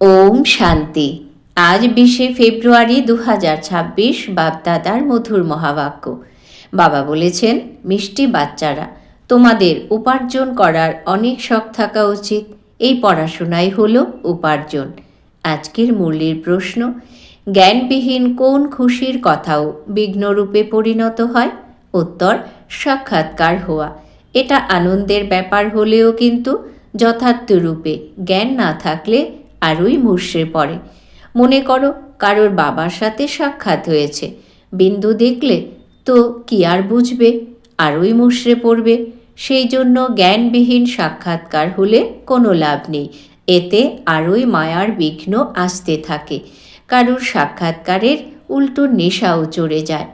ওম শান্তি। আজ বিশে ফেব্রুয়ারি দু হাজার ছাব্বিশ বাপদাদার মধুর মহাবাক্য। বাবা বলেছেন, মিষ্টি বাচ্চারা, তোমাদের উপার্জন করার অনেক শখ থাকা উচিত। এই পড়াশোনাই হলো উপার্জন। আজকের মূল্যের প্রশ্ন, জ্ঞানবিহীন কোন খুশির কথাও বিঘ্নরূপে পরিণত হয়? উত্তর, সাক্ষাৎকার হওয়া। এটা আনন্দের ব্যাপার হলেও কিন্তু যথার্থ রূপে জ্ঞান না থাকলে আরোই মুষড়ে পড়ে। মনে করো কারোর বাবার সাথে সাক্ষাৎ হয়েছে। বিন্দু দেখলে তো কি আর বুঝবে? আরোই মুষড়ে পড়বে। সেই জন্য জ্ঞানবিহীন সাক্ষাৎকার হলে কোনো লাভ নেই। এতে আরোই মায়ার বিঘ্ন আসতে থাকে। কারুর সাক্ষাৎকারের উল্টো নেশাও চড়ে যায়।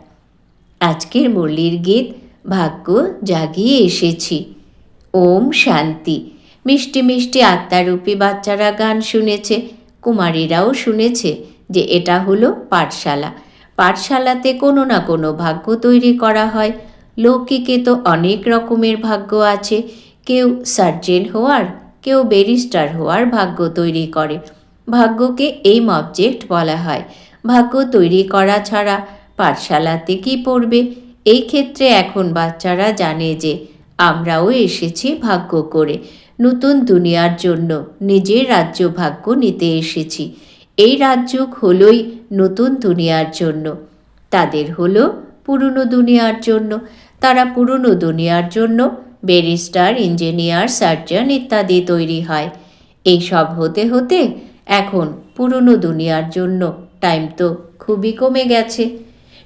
আজকের মুরলির গীত, ভাগ্য জাগিয়ে এসেছি। ওম শান্তি। মিষ্টি মিষ্টি আত্মারূপী বাচ্চারা গান শুনেছে। কুমারীরাও শুনেছে যে এটা হলো পাঠশালা। পাঠশালাতে কোনো না কোনো ভাগ্য তৈরি করা হয়। লৌকিকে তো অনেক রকমের ভাগ্য আছে। কেউ সার্জেন হওয়ার, কেউ ব্যারিস্টার হওয়ার ভাগ্য তৈরি করে। ভাগ্যকে এইম অবজেক্ট বলা হয়। ভাগ্য তৈরি করা ছাড়া পাঠশালাতে কি পড়বে? এই ক্ষেত্রে এখন বাচ্চারা জানে যে আমরাও এসেছি ভাগ্য করে। নতুন দুনিয়ার জন্য নিজের রাজ্য ভাগ্য নিতে এসেছি। এই রাজ্য হলোই নতুন দুনিয়ার জন্য। তাদের হলো পুরনো দুনিয়ার জন্য। তারা পুরনো দুনিয়ার জন্য ব্যারিস্টার, ইঞ্জিনিয়ার, সার্জন ইত্যাদি তৈরি হয়। এই সব হতে হতে এখন পুরনো দুনিয়ার জন্য টাইম তো খুবই কমে গেছে।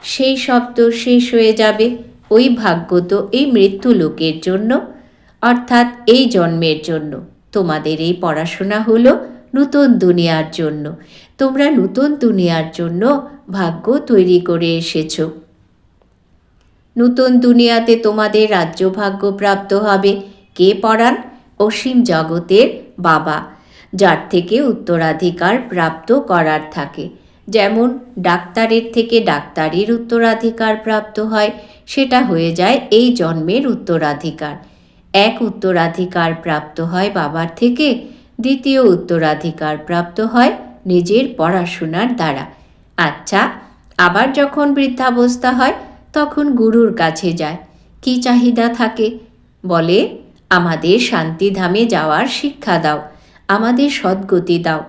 সেই সব তো শেষ হয়ে যাবে। ওই ভাগ্য তো এই মৃত্যু লোকের জন্য অর্থাৎ এই জন্মের জন্য। তোমাদের এই পড়াশোনা হলো নতুন দুনিয়ার জন্য। তোমরা নতুন দুনিয়ার জন্য ভাগ্য তৈরি করে এসেছ। নতুন দুনিয়াতে তোমাদের রাজ্য ভাগ্য প্রাপ্ত হবে। কে পড়ান অসীম জগতের বাবা, যার থেকে উত্তরাধিকার প্রাপ্ত করার থাকে। যেমন ডাক্তারের থেকে ডাক্তারির উত্তরাধিকার প্রাপ্ত হয়, সেটা হয়ে যায় এই জন্মের উত্তরাধিকার। এক উত্তরাধিকার প্রাপ্ত হয় বাবার থেকে, দ্বিতীয় উত্তরাধিকার প্রাপ্ত হয় নিজের পড়াশোনার দ্বারা। আচ্ছা আবার যখন বৃদ্ধাবস্থা হয়, তখন গুরুর কাছে যায়। কি চাহিদা থাকে? বলে, আমাদের শান্তিধামে যাওয়ার শিক্ষা দাও, আমাদের সদ্গতি দাও।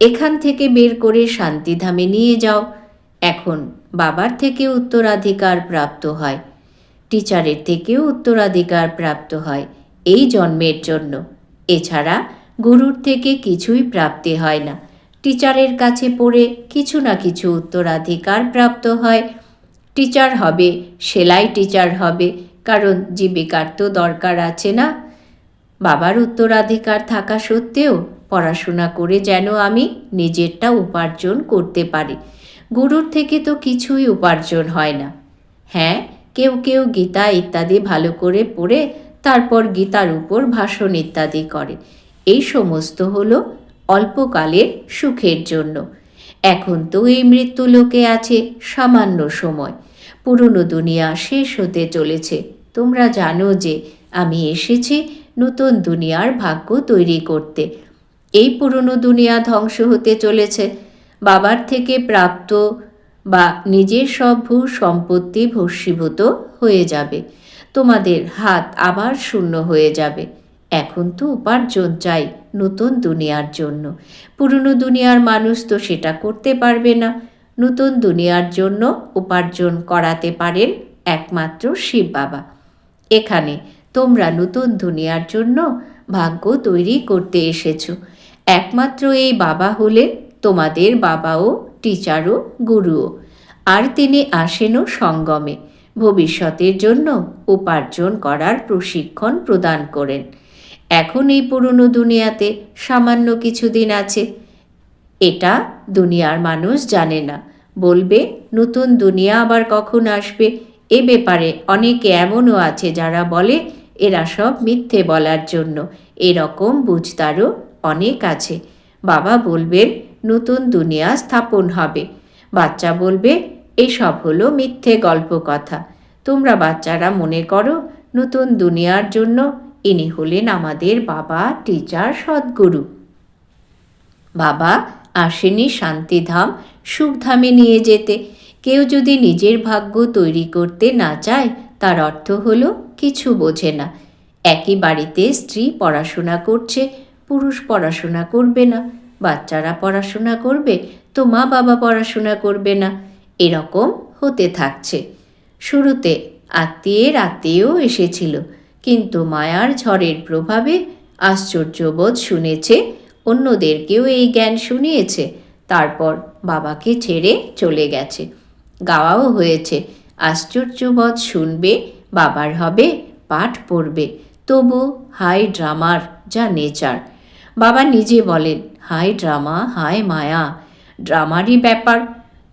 এখান থেকে বের করে শান্তিধামে নিয়ে যাও। এখন বাবার থেকে উত্তরাধিকার প্রাপ্ত হয়। টিচারের থেকেও উত্তরাধিকার প্রাপ্ত হয় এই জন্মের জন্য। এছাড়া গুরুর থেকে কিছুই প্রাপ্তি হয় না। টিচারের কাছে পড়ে কিছু না কিছু উত্তরাধিকার প্রাপ্ত হয়। টিচার হবে, সেলাই টিচার হবে, কারণ জীবিকার তো দরকার আছে না। বাবার উত্তরাধিকার থাকা সত্ত্বেও পড়াশোনা করে যেন আমি নিজেরটা উপার্জন করতে পারি। গুরুর থেকে তো কিছুই উপার্জন হয় না। হ্যাঁ কেউ কেউ গীতা ইত্যাদি ভালো করে পড়ে, তারপর গীতার উপর ভাষণ ইত্যাদি করে। এই সমস্ত হলো অল্পকালের সুখের জন্য। এখন তো এই মৃত্যু লোকে আছে সামান্য সময়। পুরনো দুনিয়া শেষ হতে চলেছে। তোমরা জানো যে আমি এসেছি নতুন দুনিয়ার ভাগ্য তৈরি করতে। এই পুরনো দুনিয়া ধ্বংস হতে চলেছে। বাবার থেকে প্রাপ্ত বা নিজের সব ভূ সম্পত্তি ভস্মীভূত হয়ে যাবে। তোমাদের হাত আবার শূন্য হয়ে যাবে। এখন তো উপার্জন চাই নতুন দুনিয়ার জন্য। পুরনো দুনিয়ার মানুষ তো সেটা করতে পারবে না। নতুন দুনিয়ার জন্য উপার্জন করাতে পারেন একমাত্র শিব বাবা। এখানে তোমরা নতুন দুনিয়ার জন্য ভাগ্য তৈরি করতে এসেছ। একমাত্র এই বাবা হলে তোমাদের বাবাও, টিচারও, গুরুও। আর তিনি আসেনও সঙ্গমে। ভবিষ্যতের জন্য উপার্জন করার প্রশিক্ষণ প্রদান করেন। এখন এই পুরনো দুনিয়াতে সামান্য কিছুদিন আছে। এটা দুনিয়ার মানুষ জানে না। বলবে, নতুন দুনিয়া আবার কখন আসবে? এ ব্যাপারে অনেকে এমনও আছে যারা বলে, এরা সব মিথ্যে বলার জন্য। এরকম বুঝতারও অনেক আছে। বাবা বলবেন নতুন দুনিয়া স্থাপন হবে। বাচ্চা বলবে, এসব হলো মিথ্যে গল্প কথা তোমরা বাচ্চারা মনে করো, নতুন দুনিয়ার জন্য ইনি হলেন আমাদের বাবা, টিচার, সদ্গুরু। বাবা আসেনি শান্তিধাম, সুখধামে নিয়ে যেতে। কেউ যদি নিজের ভাগ্য তৈরি করতে না চায়, তার অর্থ হলো কিছু বোঝে না। একই বাড়িতে স্ত্রী পড়াশোনা করছে, পুরুষ পড়াশোনা করবে না। বাচ্চারা পড়াশোনা করবে তো মা বাবা পড়াশোনা করবে না। এরকম হতে থাকছে। শুরুতে আত্মীয়ের আত্মীয় এসেছিল, কিন্তু মায়ার ঝড়ের প্রভাবে আশ্চর্যবোধ শুনেছে, অন্যদেরকেও এই জ্ঞান শুনিয়েছে, তারপর বাবাকে ছেড়ে চলে গেছে। গাওয়াও হয়েছে আশ্চর্যবোধ শুনবে, বাবার হবে, পাঠ পড়বে, তবু হাই ড্রামার যা নেচার। বাবা নিজে বলেন হাই ড্রামা, হাই মায়া। ড্রামারই ব্যাপার,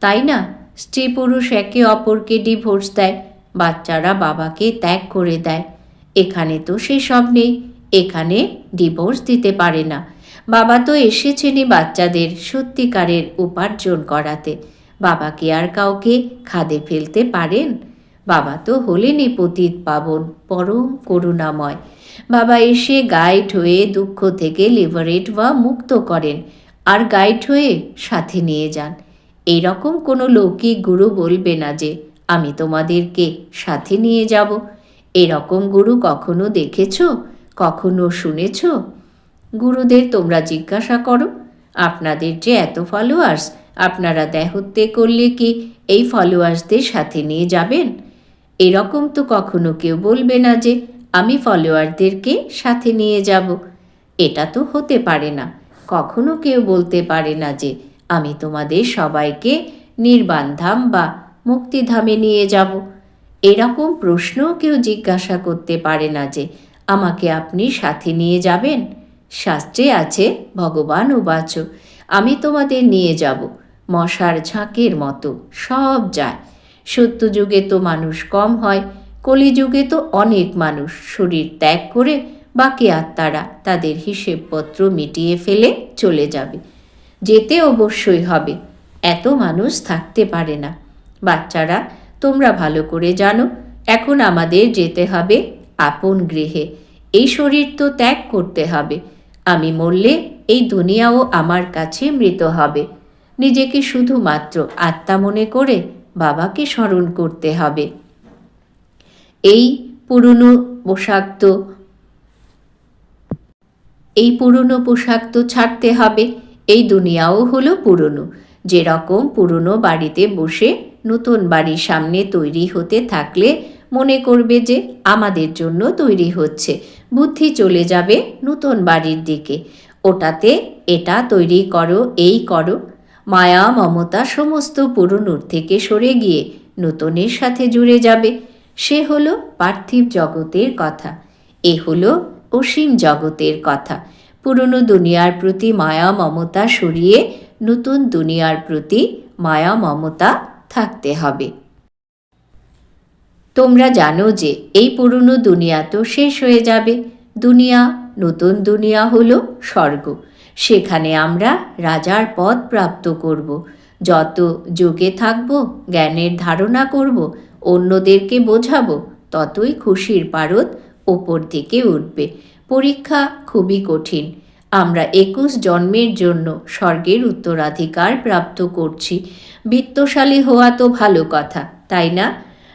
তাই না? স্ত্রী পুরুষ একে অপরকে ডিভোর্স দেয়, বাচ্চারা বাবাকে ত্যাগ করে দেয়। এখানে তো সেসব নেই, এখানে ডিভোর্স দিতে পারে না। বাবা তো এসেছেনই বাচ্চাদের সত্যিকারের উপার্জন করাতে। বাবা কি আর কাউকে খাদে ফেলতে পারেন? বাবা তো হলেনই পতিত পাবন, পরম করুণাময়। বাবা এসে গাইড হয়ে দুঃখ থেকে লিভারেট বা মুক্ত করেন আর গাইড হয়ে সাথে নিয়ে যান। এইরকম কোনো লৌকিক গুরু বলবে না যে, আমি তোমাদেরকে সাথে নিয়ে যাব। এরকম গুরু কখনো দেখেছ? কখনো শুনেছ? গুরুদের তোমরা জিজ্ঞাসা করো। আপনাদের যে এত ফলোয়ার্স আপনারা দেহত্যে করলে কি এই ফলোয়ার্সদের সাথে নিয়ে যাবেন? এরকম তো কখনো কেউ বলবে না যে আমি ফলোয়ারদেরকে সাথে নিয়ে যাব। এটা তো হতে পারে না। কখনো কেউ বলতে পারে না যে, আমি তোমাদের সবাইকে নির্বাণধাম বা মুক্তিধামে নিয়ে যাব। এরকম প্রশ্নও কেউ জিজ্ঞাসা করতে পারে না যে, আমাকে আপনি সাথে নিয়ে যাবেন? শাস্ত্রে আছে, ভগবান উবাচ, আমি তোমাদের নিয়ে যাব। মশার ঝাঁকের মতো সব যায়। সত্যযুগে তো মানুষ কম হয়। কলিযুগে তো অনেক মানুষ শরীর ত্যাগ করে, বাকি আত্মারা তাদের হিসেবপত্র মিটিয়ে ফেলে চলে যাবে। যেতে অবশ্যই হবে, এত মানুষ থাকতে পারে না। বাচ্চারা, তোমরা ভালো করে জানো, এখন আমাদের যেতে হবে আপন গৃহে। এই শরীর তো ত্যাগ করতে হবে। আমি মরলে এই দুনিয়াও আমার কাছে মৃত হবে। নিজেকে শুধুমাত্র আত্মা মনে করে বাবাকে স্মরণ করতে হবে। এই পুরনো পোশাক তো, এই পুরনো পোশাক তো ছাড়তে হবে। এই দুনিয়াও হলো পুরনো। যেরকম পুরনো বাড়িতে বসে নতুন বাড়ির সামনে তৈরি হতে থাকলে মনে করবে যে আমাদের জন্য তৈরি হচ্ছে। বুদ্ধি চলে যাবে নতুন বাড়ির দিকে। ওটাতে এটা তৈরি করো, এই করো। মায়া, মমতা সমস্ত পুরনোর থেকে সরে গিয়ে নতুনের সাথে জুড়ে যাবে। সে হলো পার্থিব জগতের কথা, এ হলো অসীম জগতের কথা। পুরনো দুনিয়ার প্রতি মায়া, মমতা সরিয়ে নতুন দুনিয়ার প্রতি মায়া, মমতা থাকতে হবে। তোমরা জানো যে এই পুরনো দুনিয়া তো শেষ হয়ে যাবে। দুনিয়া, নতুন দুনিয়া হলো স্বর্গ। সেখানে আমরা রাজার পদ প্রাপ্ত করব। যত যোগে থাকব, জ্ঞানের ধারণা করব অন্যদেরকে বোঝাবো, ততই খুশির পারদ ওপর দিকে উঠবে। পরীক্ষা খুবই কঠিন। আমরা একুশ জন্মের জন্য স্বর্গের উত্তরাধিকার প্রাপ্ত করছি। বিত্তশালী হওয়া তো ভালো কথা, তাই না?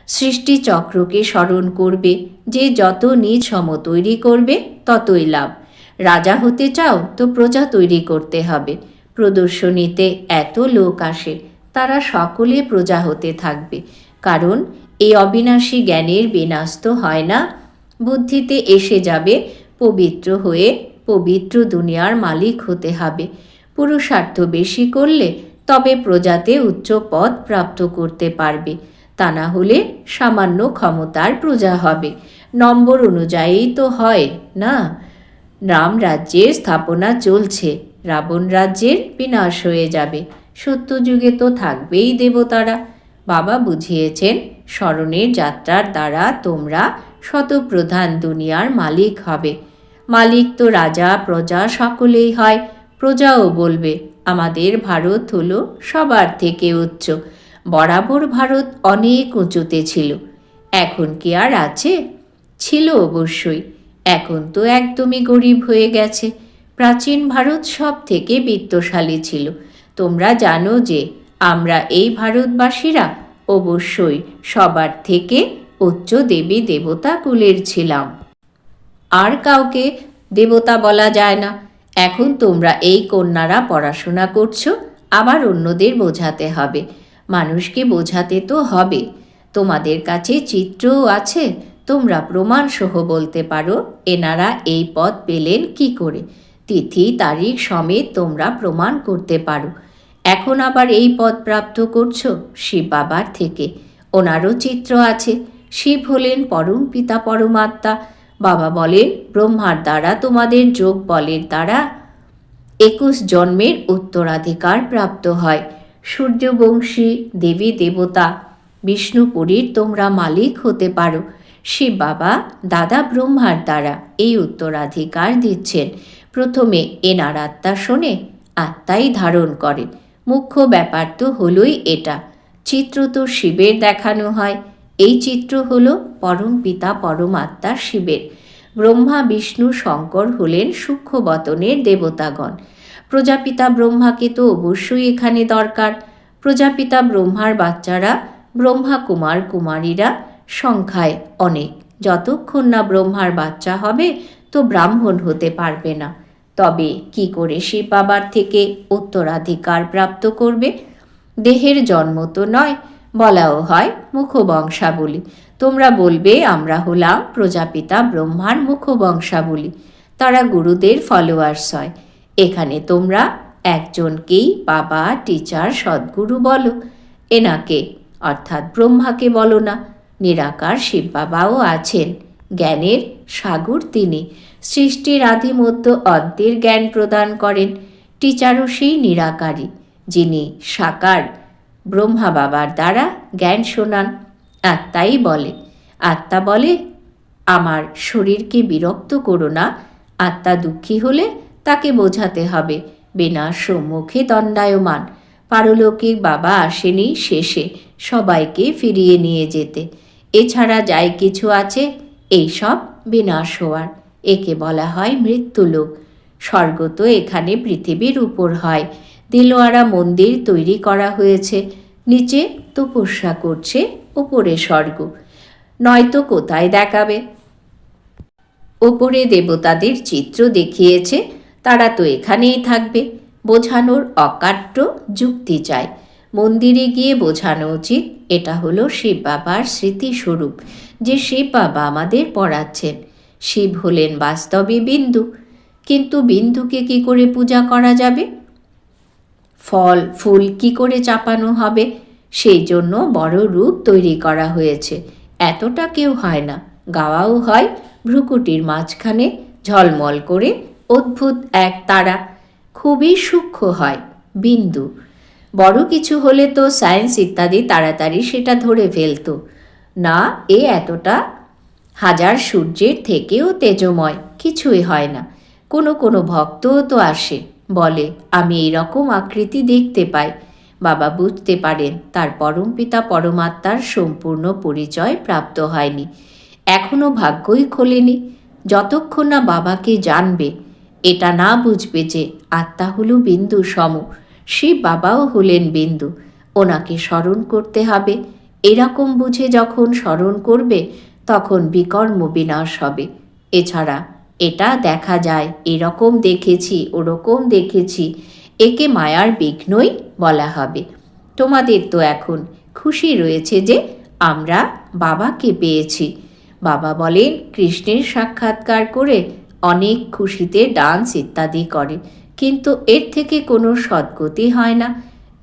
সৃষ্টি চক্রকে স্মরণ করবে, যে যত নিজ সম তৈরি করবে, ততই লাভ। রাজা হতে চাও তো প্রজা তৈরি করতে হবে। প্রদর্শনীতে এত লোক আসে, তারা সকলে প্রজা হতে থাকবে। কারণ এই অবিনাশী জ্ঞানের বিনাস্ত হয় না। বুদ্ধিতে এসে যাবে, পবিত্র হয়ে পবিত্র দুনিয়ার মালিক হতে হবে। পুরুষার্থ বেশি করলে তবে প্রজাতে উচ্চ পদ প্রাপ্ত করতে পারবে। তা না হলে সামান্য ক্ষমতার প্রজা হবে। নম্বর অনুযায়ী তো হয়, না? রাম রাজ্যের স্থাপনা চলছে, রাবণ রাজ্যের বিনাশ হয়ে যাবে। সত্যযুগে তো থাকবেই দেবতারা। বাবা বুঝিয়েছেন, স্মরণের যাত্রার দ্বারা তোমরা শতপ্রধান দুনিয়ার মালিক হবে। মালিক তো রাজা, প্রজা সকলেই হয়। প্রজাও বলবে, আমাদের ভারত হলো সবার থেকে উচ্চ। বরাবর ভারত অনেক উঁচুতে ছিল। এখন কি আর আছে ছিল অবশ্যই। এখন তো একদমই গরিব হয়ে গেছে। প্রাচীন ভারত সব থেকে বিত্তশালী ছিল। তোমরা জানো যে আমরা এই ভারতবাসীরা অবশ্যই সবার থেকে উচ্চ দেবী দেবতা কুলের ছিলাম। আর কাউকে দেবতা বলা যায় না। এখন তোমরা এই কন্যারা পড়াশোনা করছ, আবার অন্যদের বোঝাতে হবে। মানুষকে বোঝাতে তো হবে। তোমাদের কাছে চিত্রও আছে, তোমরা প্রমাণ সহ বলতে পারো, এনারা এই পদ পেলেন কি করে? তিথি, তারিখ সমেত তোমরা প্রমাণ করতে পারো। এখন আবার এই পদ প্রাপ্ত করছ? শিব বাবার থেকে। ওনারও চিত্র আছে। শিব হলেন পরম পিতা, পরমাত্মা। বাবা বলেন, ব্রহ্মার দ্বারা তোমাদের যোগ বলের দ্বারা একুশ জন্মের উত্তরাধিকার প্রাপ্ত হয়। সূর্যবংশী, দেবী, দেবতা, বিষ্ণুপুরীর তোমরা মালিক হতে পারো। শিব বাবা, দাদা ব্রহ্মার দ্বারা এই উত্তরাধিকার দিচ্ছেন। প্রথমে এনার আত্মা শোনে, আত্মাই ধারণ করে মুখ্য ব্যাপার তো হলোই এটা। চিত্র তো শিবের দেখানো হয়। এই চিত্র হল পরম পিতা, পরমাত্মা শিবের। ব্রহ্মা, বিষ্ণু, শঙ্কর হলেন সূক্ষ্মবতনের দেবতাগণ। প্রজাপিতা ব্রহ্মাকে তো অবশ্যই এখানে দরকার। প্রজাপিতা ব্রহ্মার বাচ্চারা, ব্রহ্মা কুমার, কুমারীরা সংখ্যায় অনেক। যতক্ষণ না ব্রহ্মার বাচ্চা হবে, তো ব্রাহ্মণ হতে পারবে না। তবে কি করে শিব বাবার থেকে উত্তরাধিকার প্রাপ্ত করবে? দেহের জন্ম তো নয়, বলাও হয় মুখবংশাবলী। তোমরা বলবে, আমরা হলাম প্রজাপিতা ব্রহ্মার মুখবংশাবলী। তারা গুরুদের ফলোয়ার্স হয়। এখানে তোমরা একজনকেই বাবা টিচার সদ্গুরু বলো। এনাকে, অর্থাৎ ব্রহ্মাকে বলো না। নিরাকার শিব বাবাও আছেন। জ্ঞানের সাগর তিনি। সৃষ্টির আদি মধ্য অন্তের জ্ঞান প্রদান করেন। টিচারও সেই নিরাকারী, যিনি সাকার, ব্রহ্মা বাবার দ্বারা জ্ঞান শোনান। আত্মাই বলে, আত্মা বলে, আমার শরীরকে বিরক্ত করো না, আত্মা দুঃখী হলে তাকে বোঝাতে হবে, বিনা সম্মুখে দণ্ডায়মান। পারলৌকিক বাবা আসেনি শেষে, সবাইকে ফিরিয়ে নিয়ে যেতে। এছাড়া যাই কিছু আছে এইসব বিনাশ হওয়ার। একে বলা হয় মৃত্যুলোক। স্বর্গ তো এখানে পৃথিবীর উপর হয়। দিলোয়ারা মন্দির তৈরি করা হয়েছে। নিচে তপস্যা করছে, ওপরে স্বর্গ। নয়তো কোথায় দেখাবে? ওপরে দেবতাদের চিত্র দেখিয়েছে, তারা তো এখানেই থাকবে। বোঝানোর অকাট্য যুক্তি চায় মন্দিরে গিয়ে বোঝানো উচিত, এটা হলো শিব বাবার স্মৃতিস্বরূপ। যে শিব বাবা আমাদের পড়াচ্ছেন। শিব হলেন বাস্তবে বিন্দু। কিন্তু বিন্দুকে কি করে পূজা করা যাবে? ফল, ফুল কি করে চাপানো হবে? সেই জন্য বড় রূপ তৈরি করা হয়েছে। এতটা কেউ হয় না। গাওয়াও হয় ভ্রুকুটির মাঝখানে ঝলমল করে অদ্ভুত এক তারা। খুবই সূক্ষ্ম হয় বিন্দু। বড় কিছু হলে তো সায়েন্স ইত্যাদি তাড়াতাড়ি সেটা ধরে ফেলতো। না, এ এতটা হাজার সূর্যের থেকেও তেজময়, কিছুই হয় না। কোনো কোনো ভক্তও তো আসে, বলে, আমি এইরকম আকৃতি দেখতে পাই। বাবা বুঝতে পারেন, তার পরমপিতা পরমাত্মার সম্পূর্ণ পরিচয় প্রাপ্ত হয়নি। এখনও ভাগ্যই খোলেনি। যতক্ষণ না বাবাকে জানবে, এটা না বুঝবে যে আত্মা হলো বিন্দু সম। শিব বাবাও হলেন বিন্দু। ওনাকে স্মরণ করতে হবে। এরকম বুঝে যখন স্মরণ করবে তখন বিকর্ম বিনাশ হবে। এছাড়া এটা দেখা যায়, এরকম দেখেছি, ওরকম দেখেছি, একে মায়ার বিঘ্নই বলা হবে। তোমাদের তো এখন খুশি রয়েছে যে আমরা বাবাকে পেয়েছি। বাবা বলেন, কৃষ্ণের সাক্ষাৎকার করে অনেক খুশিতে ডান্স ইত্যাদি করে, কিন্তু এর থেকে কোনো সদ্গতি হয় না।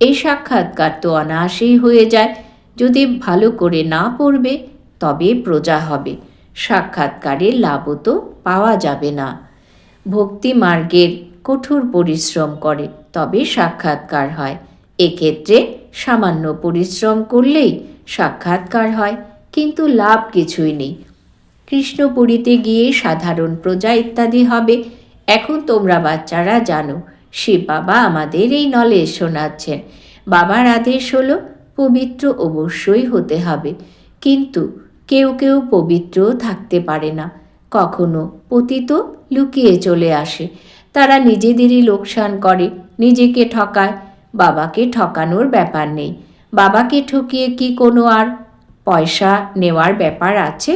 এই সাক্ষাৎকার তো অনায়াসেই হয়ে যায়। যদি ভালো করে না পড়বে তবে প্রজা হবে। সাক্ষাৎকারের লাভও তো পাওয়া যাবে না। ভক্তি মার্গের কঠোর পরিশ্রম করে, তবে সাক্ষাৎকার হয়। এক্ষেত্রে সামান্য পরিশ্রম করলেই সাক্ষাৎকার হয়, কিন্তু লাভ কিছুই নেই। কৃষ্ণপুরীতে গিয়ে সাধারণ প্রজা ইত্যাদি হবে। এখন তোমরা বাচ্চারা জানো, শিব বাবা আমাদের এই নলেজ শোনাচ্ছেন। বাবার আদেশ হলো, পবিত্র অবশ্যই হতে হবে। কিন্তু কেউ কেউ পবিত্র থাকতে পারে না। কখনো পতিত লুকিয়ে চলে আসে। তারা নিজেদেরই লোকসান করে, নিজেকে ঠকায়। বাবাকে ঠকানোর ব্যাপার নেই। বাবাকে ঠকিয়ে কি কোনো আর পয়সা নেওয়ার ব্যাপার আছে?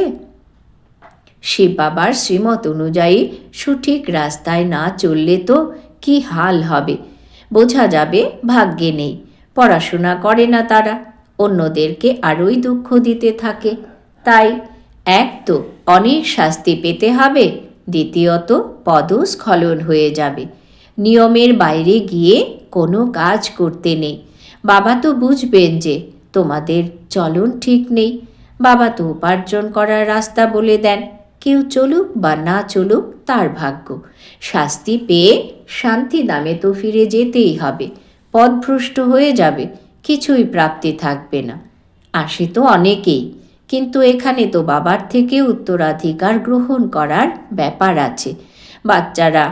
শিব বাবার শ্রীমত অনুযায়ী সঠিক রাস্তায় না চললে তো কি হাল হবে? বোঝা যাবে ভাগ্যে নেই। পড়াশোনা করে না তারা। অন্যদেরকে আরোই দুঃখ দিতে থাকে। তাই এক তো অনেক শাস্তি পেতে হবে, দ্বিতীয়ত পদস্খলন হয়ে যাবে। নিয়মের বাইরে গিয়ে কোনো কাজ করতে নেই। বাবা তো বুঝবেন যে তোমাদের চলন ঠিক নেই। বাবা তো উপার্জন করার রাস্তা বলে দেন। কেউ চলুক বা না চলুক, তার ভাগ্য। শাস্তি পেয়ে শান্তি দামে তো ফিরে যেতেই হবে। পদভ্রষ্ট হয়ে যাবে, কিছুই প্রাপ্তি থাকবে না। আসে তো অনেকেই। কিন্তু এখানে তো বাবার থেকে উত্তরাধিকার গ্রহণ করার ব্যাপার আছে। বাচ্চারা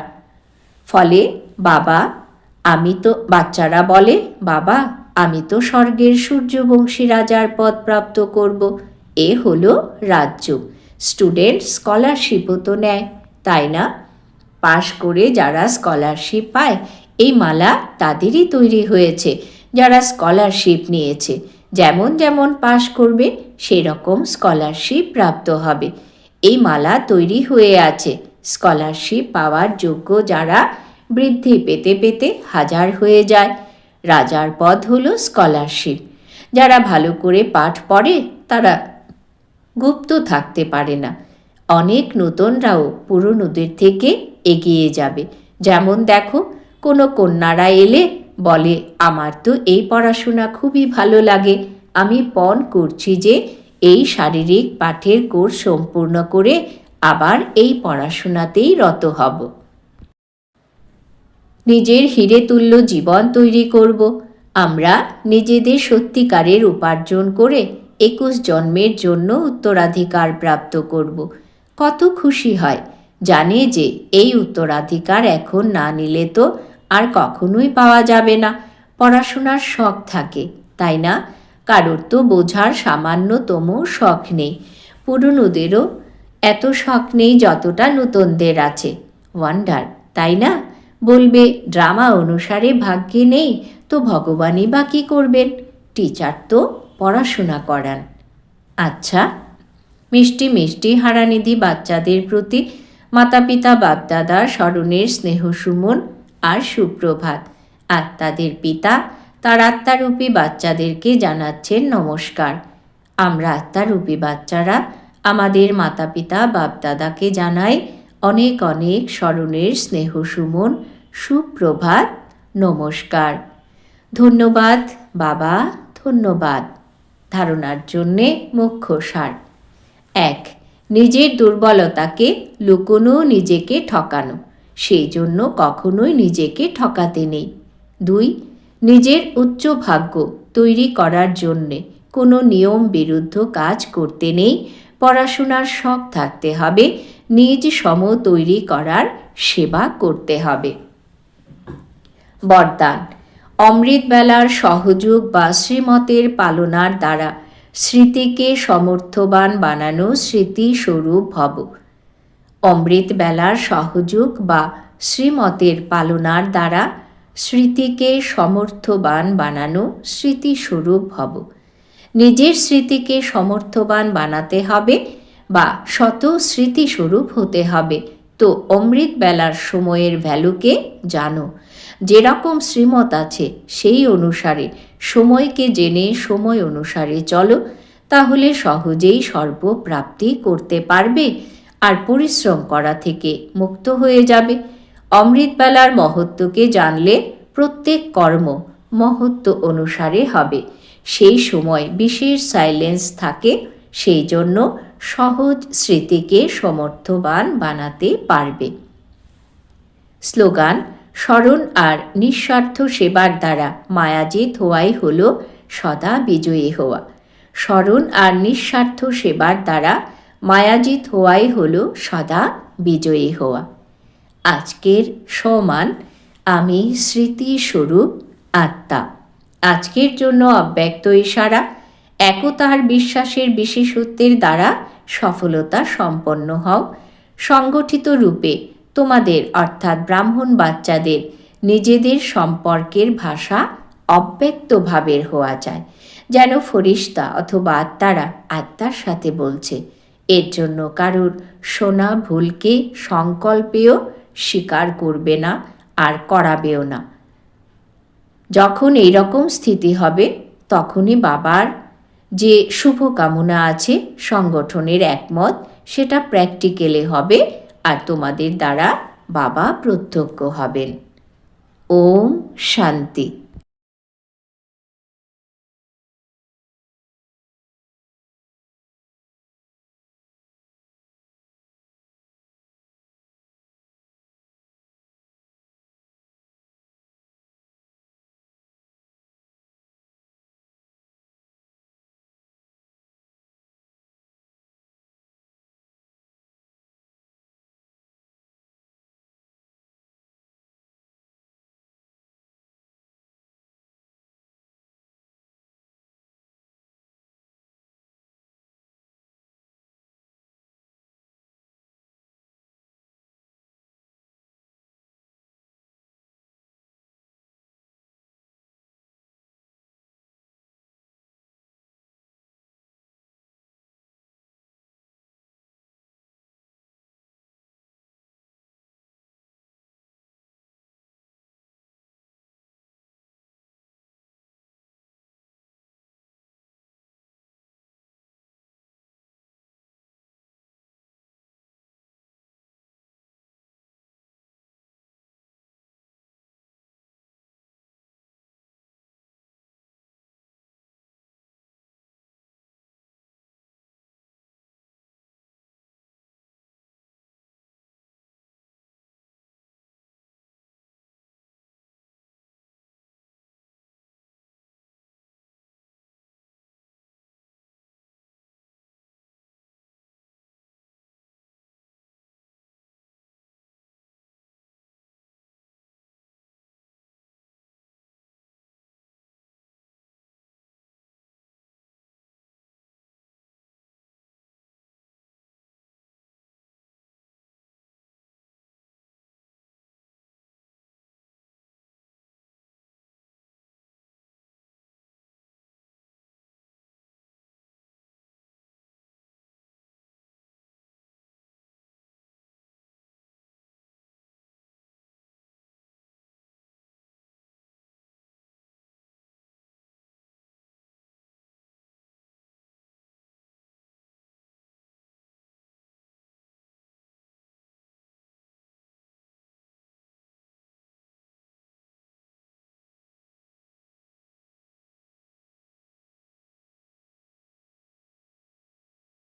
ফলে, বাবা, আমি তো, বাচ্চারা বলে, বাবা, আমি তো স্বর্গের সূর্যবংশী রাজার পদ প্রাপ্ত করব। এ হলো রাজ্য। স্টুডেন্ট স্কলারশিপও তো নেয়, তাই না? পাশ করে যারা স্কলারশিপ পায়, এই মালা তাদেরই তৈরি হয়েছে, যারা স্কলারশিপ নিয়েছে। যেমন যেমন পাশ করবে, সেরকম স্কলারশিপ প্রাপ্ত হবে। এই মালা তৈরি হয়ে আছে। স্কলারশিপ পাওয়ার যোগ্য যারা বৃদ্ধি পেতে পেতে হাজার হয়ে যায়। রাজার পদ হলো স্কলারশিপ যারা ভালো করে পাঠ পড়ে, তারা গুপ্ত থাকতে পারে না। অনেক নতুনরাও পুরনোদের থেকে এগিয়ে যাবে। যেমন দেখো, কোনো কন্যারা এলে বলে, আমার তো এই পড়াশোনা খুবই ভালো লাগে। আমি পণ করছি যে, এই শারীরিক পাঠের কোর্স সম্পূর্ণ করে আবার এই পড়াশোনাতেই রত হব। নিজের হিরে তুল্য জীবন তৈরি করব। আমরা নিজেদের সত্যিকারের উপার্জন করে একুশ জন্মের জন্য উত্তরাধিকার প্রাপ্ত করব। কত খুশি হয়। জানে যে, এই উত্তরাধিকার এখন না নিলে তো আর কখনোই পাওয়া যাবে না। পড়াশোনার শখ থাকে, তাই না? কারোর তো বোঝার সামান্যতম শখ নেই। পুরনোদেরও এত শখ নেই যতটা নতুনদের আছে। ওয়ান্ডার, তাই না? বলবে, ড্রামা অনুসারে ভাগ্যে নেই, তো ভগবানই বা কী করবেন? টিচার তো পড়াশোনা করান। আচ্ছা মিষ্টি মিষ্টি হারানিধি বাচ্চাদের প্রতি মাতা পিতা বাপদাদার স্মরণের স্নেহ সুমন আর সুপ্রভাত। আত্মাদের পিতা, তার আত্মারূপী বাচ্চাদেরকে জানাচ্ছেন নমস্কার। আমরা আত্মারূপী বাচ্চারা আমাদের মাতা পিতা বাপদাদাকে জানাই অনেক অনেক স্মরণের স্নেহ সুমন, সুপ্রভাত, নমস্কার। ধন্যবাদ, বাবা, ধন্যবাদ। ধারণার জন্যে মুখ্য সার। এক, নিজের দুর্বলতাকে লুকোনো, নিজেকে ঠকানো। সেই জন্য কখনোই নিজেকে ঠকাতে নেই। দুই, নিজের উচ্চ ভাগ্য তৈরি করার জন্যে কোনো নিয়ম বিরুদ্ধ কাজ করতে নেই। পড়াশোনার শখ থাকতে হবে, নিজ সম তৈরি করার সেবা করতে হবে। বরদান অমৃতবেলার সহযোগ বা শ্রীমতের পালনার দ্বারা স্মৃতিকে সমর্থবান বানানো স্মৃতিস্বরূপ ভব অমৃতবেলার সহযোগ বা শ্রীমতের পালনার দ্বারা স্মৃতিকে সমর্থবান বানানো স্মৃতিস্বরূপ হব। নিজের স্মৃতিকে সমর্থবান বানাতে হবে বা শত স্মৃতিস্বরূপ হতে হবে। তো অমৃত বেলার সময়ের ভ্যালুকে জানো। যেরকম শ্রীমত আছে, সেই অনুসারে সময়কে জেনে সময় অনুসারে চলো। তাহলে সহজেই সর্বপ্রাপ্তি করতে পারবে। আর পরিশ্রম করা থেকে মুক্ত হয়ে যাবে। অমৃতবেলার মহত্বকে জানলে প্রত্যেক কর্ম মহত্ব অনুসারে হবে। সেই সময় বিশেষ সাইলেন্স থাকে, সেই জন্য সহজ স্মৃতিকে সমর্থবান বানাতে পারবে। স্লোগান, স্মরণ আর নিঃস্বার্থ সেবার দ্বারা মায়াজিত হওয়াই হল সদা বিজয়ী হওয়া। স্মরণ আর নিঃস্বার্থ সেবার দ্বারা মায়াজিত হওয়াই হল সদা বিজয়ী হওয়া। আজকের সমান আমি স্মৃতিস্বরূপ আত্মা। আজকের জন্য অব্যক্ত ইশারা, একতার বিশ্বাসের বিশেষত্বের দ্বারা সফলতা সম্পন্ন হও। সংগঠিত রূপে তোমাদের অর্থাৎ ব্রাহ্মণ বাচ্চাদের নিজেদের সম্পর্কের ভাষা অব্যক্ত ভাবের হওয়া যায়, যেন ফরিস্তা অথবা আত্মারা আত্মার সাথে বলছে। এর জন্য কারুর শোনা ভুলকে সংকল্পেও স্বীকার করবে না আর করাবেও না। যখন এই রকম স্থিতি হবে, তখনই বাবার যে শুভকামনা আছে, সংগঠনের একমত, সেটা প্র্যাকটিক্যালে হবে আর তোমাদের দ্বারা বাবা প্রত্যক্ষ হবেন। ওম শান্তি।